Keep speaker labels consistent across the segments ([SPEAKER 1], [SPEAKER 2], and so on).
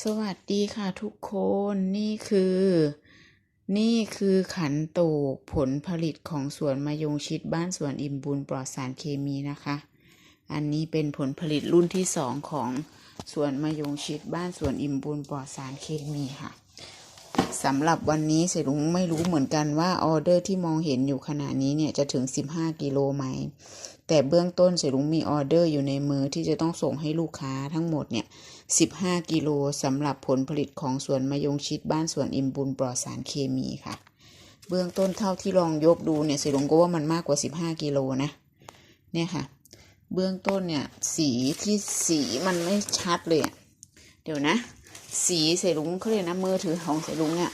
[SPEAKER 1] สวัสดีค่ะทุกคนนี่คือ นี่คือขันโตกผลผลิตของสวนมายงชิดบ้านสวนอิ่มบุญปลอดสารเคมีนะคะ อันนี้เป็นผลผลิตรุ่นที่สองของสวนมายงชิดบ้านสวนอิ่มบุญปลอดสารเคมีค่ะ สำหรับวันนี้เสรุงไม่รู้เหมือนกันว่าออเดอร์ที่มองเห็นอยู่ขณะนี้เนี่ยจะถึง 15 กิโลไหม แต่เบื้องต้นเสรุงมีออเดอร์อยู่ในมือที่จะต้องส่งให้ลูกค้าทั้งหมดเนี่ย 15 กิโลสำหรับผลผลิตของสวนมะยงชิดบ้านสวนอิมบุญปลอดสารเคมีค่ะ เบื้องต้นเท่าที่ลองยกดูเนี่ยเสิลงก็ว่ามันมากกว่า 15 กิโลนะ เนี่ยค่ะ เบื้องต้นเนี่ยสีที่สีมันไม่ชัดเลย เดี๋ยวนะ สีเสลุงเขาเรียกนะมือถือของเสลุงเนี่ย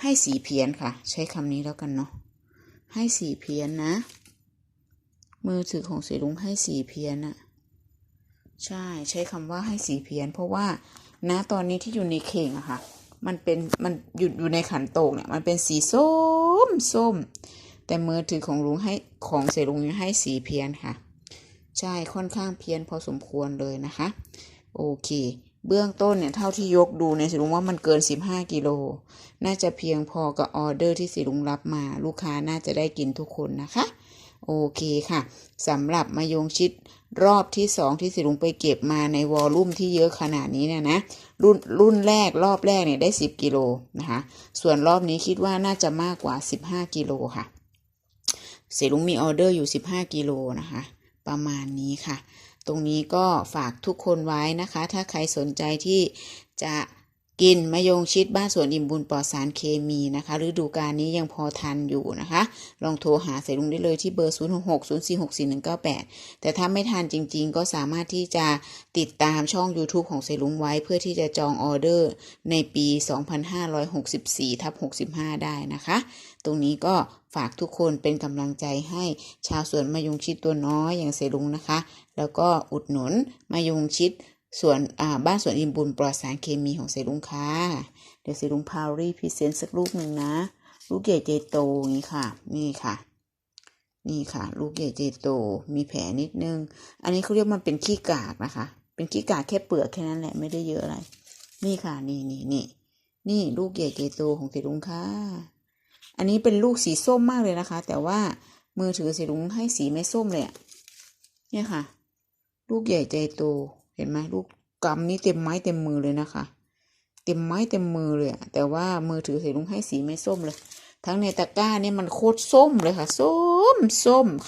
[SPEAKER 1] ให้สีเพี้ยนค่ะ ใช้คำนี้แล้วกันเนาะให้สีเพี้ยนนะ มือถือของเสลุงให้สีเพี้ยนอะใช่ใช้คำว่าให้สีเพี้ยน เพราะว่าณตอนนี้ที่อยู่ในเข่งอะค่ะ มันเป็นมันอยู่อยู่ในขันโตกเนี่ยมันเป็นสีส้มส้ม แต่มือถือของลุงให้ของเสลุงเนี่ยให้สีเพี้ยนค่ะ ใช่ค่อนข้างเพี้ยนพอสมควรเลยนะคะ โอเค เบื้องต้นเนี่ยเท่าที่ยกดูเนี่ยสิลุงว่ามันเกิน 15 กิโล น่าจะเพียงพอกับออเดอร์ที่สิลุงรับมา ลูกค้าน่าจะได้กินทุกคนนะคะ โอเคค่ะสำหรับมะยงชิดรอบที่สองที่สิลุงไปเก็บมาในวอลลุ่มที่เยอะขนาดนี้เนี่ยนะรุ่นรุ่นแรกรอบแรกเนี่ยได้ 10 กิโลนะคะ ส่วนรอบนี้คิดว่าน่าจะมากกว่า 15 กิโลค่ะเสลุงมีออเดอร์อยู่ 15 กิโลนะคะ ประมาณนี้ค่ะ ตรงนี้ก็ฝากทุกคนไว้นะคะ ถ้าใครสนใจที่จะ กินมะยงชิดบ้านสวนอิ่มบุญปลอดสารเคมีนะคะฤดูกาลนี้ยังพอทันอยู่นะคะ ลองโทรหาเสลุงได้เลยที่เบอร์ 0 6 6 0 4 6 4 1 9 8 แต่ถ้าไม่ทันจริงๆ ก็สามารถที่จะติดตามช่อง YouTube ของเสลุงไว้เพื่อที่จะจองออเดอร์ในปี 2564ทับ65 ได้นะคะ ตรงนี้ก็ฝากทุกคนเป็นกำลังใจให้ชาวสวนมะยงชิดตัวน้อยอย่างเสลุงนะคะ แล้วก็อุดหนุนมะยงชิด ส่วนบ้านสวนอิมบุญปลอดสารเคมีของเสลุงค่ะ เดี๋ยวเสลุงพาวรีพรีเซนต์สักลูกหนึ่งนะ ลูกใหญ่ใจโตงนี้ค่ะ นี่ค่ะ นี่ค่ะ ลูกใหญ่ใจโต มีแผลนิดนึง อันนี้เขาเรียกมันเป็นขี้กากนะคะ เป็นขี้กากแค่เปลือกแค่นั้นแหละไม่ได้เยอะอะไร นี่ค่ะ นี่นี่นี่นี่ลูกใหญ่ใจโตของเสลุงค่ะ อันนี้เป็นลูกสีส้มมากเลยนะคะ แต่ว่ามือถือเสลุงให้สีไม่ส้มเลยอะเนี่ยค่ะ ลูกใหญ่ใจโต เห็นไหมลูกกำนี้เต็มไม้เต็มมือเลยนะคะ เต็มไม้เต็มมือเลยอะแต่ว่ามือถือเสลุงให้สีไม่ส้มเลย ทั้งในตะกร้าเนี่ยมันโคตรส้มเลยค่ะ ส้มส้มค่ะ